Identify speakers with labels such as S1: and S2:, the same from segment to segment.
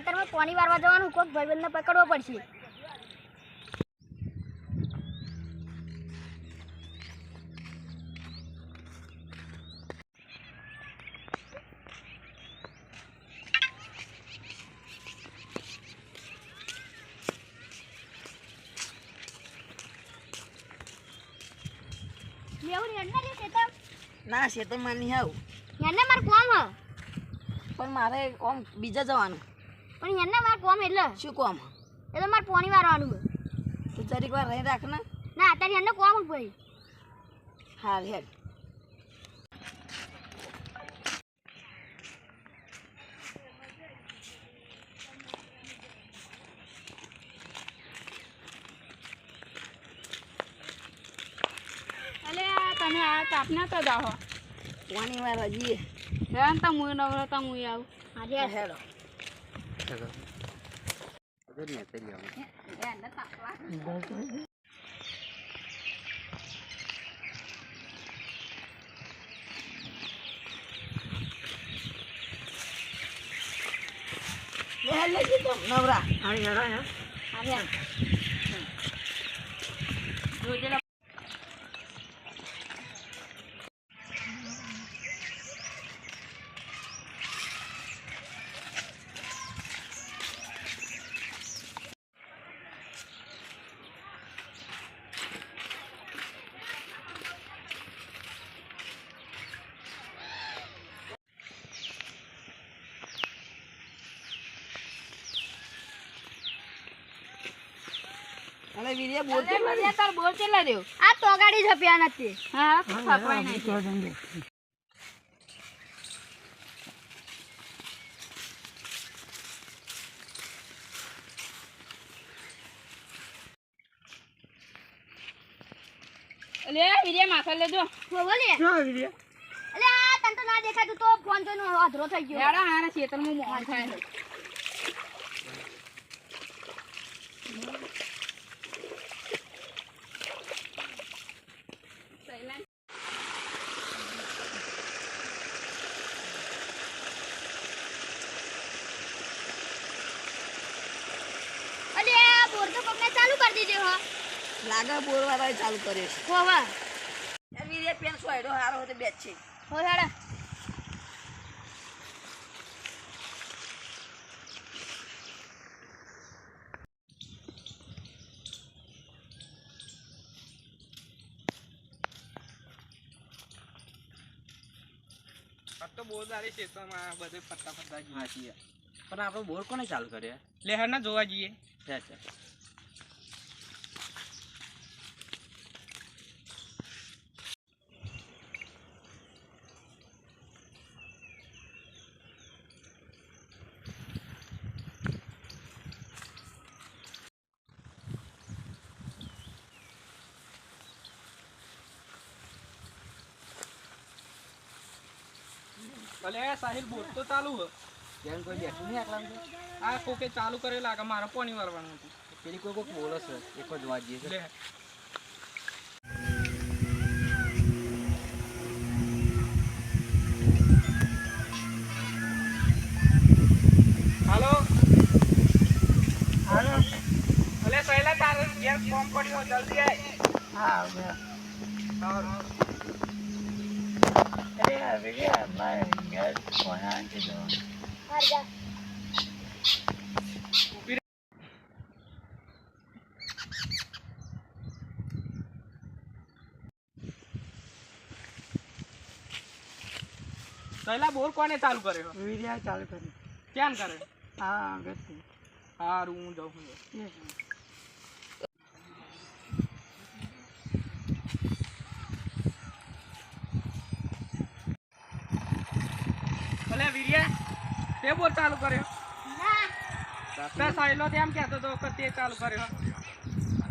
S1: પાણી વારવા જવાનું કોઈક ભાઈબંધને પકડવો પડશે. ના છે
S2: તો મને નહીં આવું.
S1: એને મારે કોમ
S2: પણ મારે કોમ બીજા જવાનું.
S1: પણ એને મારે કોમ એટલે.
S2: શું કોમ?
S1: એટલે મારે પોણી વારવાનું હે.
S2: તું જરીક વાર રહી રાખ ને.
S1: ના અત્યારે એને કોમ હે ભાઈ
S2: હાલ હેડ.
S3: તમે આ તાપના તો જાઓ.
S2: પાણી વાર હજી.
S3: હેરાન તો મુય નવરો તો મુય આવું.
S1: આજે
S2: હેડો. લે હેડ લે જીતો નવરા
S1: આજે
S2: અરે વીર્ય બોલતે
S3: તાર
S1: આ જપ્યા નથી.
S3: હા નહીં. માથા લેજો.
S1: બોલે અલે આ તને તો ના દેખાતું તો ફોન જોઈને અધરો થઈ ગયો.
S3: યાડા હારા ખેતરમાં મોહન થાય છે
S1: અલે આ બોર તો કોકને ચાલુ કરી દીધો હો.
S2: લાગે બોર વાળાએ ચાલુ કરે છે.
S1: હોવા
S2: એ વીરે પેન સોયડો હારો હતો બેચ છે.
S1: હો હેડા.
S4: આ તો બહુ સારી ખેતરમાં બધે ફરતા ફરતા જઈએ
S5: હાચી પણ આપણો બોર કોને ચાલુ કર્યા?
S4: લહેર ના જોવા જઈએ. ભલે સાહિલ બોટ તો ચાલુ હે.
S5: કેમ કોઈ બેઠું નહીં આટલા?
S4: આ કોકે ચાલુ કરે લાગે મારે પાણી વાળવાનું હતું.
S5: પેલી કોઈ કોઈક બોલો છે એક જ જોવા જઈએ છે.
S4: હાલો.
S2: હાલો.
S4: ભલે સહેલા તારે ઘેર ફોર્મ પડ્યો જલ્દી આય.
S2: હા હવે
S1: જા
S4: સહેલા બોર કોને ચાલુ કર્યો?
S2: વીર્ય ચાલુ કર્યો
S4: ક્યાં કરે?
S2: હા આગળથી
S4: હારું હું જાઉં. છું ભલે વીર્ય તે ચાલુ કર્યો.
S1: ના.
S4: તે તેમ કહેતો હતો કે તે ચાલુ કર્યો.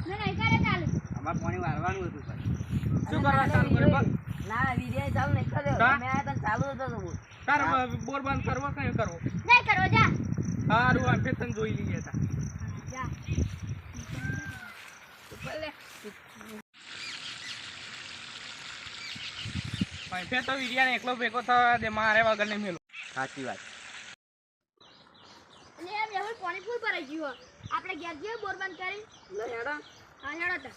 S1: ના નહીં કરે ચાલુ.
S5: અમારે પાણી વારવાનું હતું ભાઈ.
S4: શું કરવા ચાલુ કર્યો બોલ.
S2: ના વીર્ય ચાલુ નહીં કર્યો.
S4: હા?
S2: આ ચાલુ હતો
S4: તાર બોર બંધ કરવો કઈ કરવો?
S1: નહીં કરો જા.
S4: સારું આ ફેર તને જોઈ લઈએ તા.
S1: જા.
S4: ભાઈ ફેર તો વીર્યાને એકલો ભેગો થવા દે મારે વગર નહીં મેલો.
S5: સાચી વાત.
S1: અને જીવો. આપણે ઘેર જઈએ બોર બંધ કરી
S3: હેડો.
S1: હા હેડો તાર.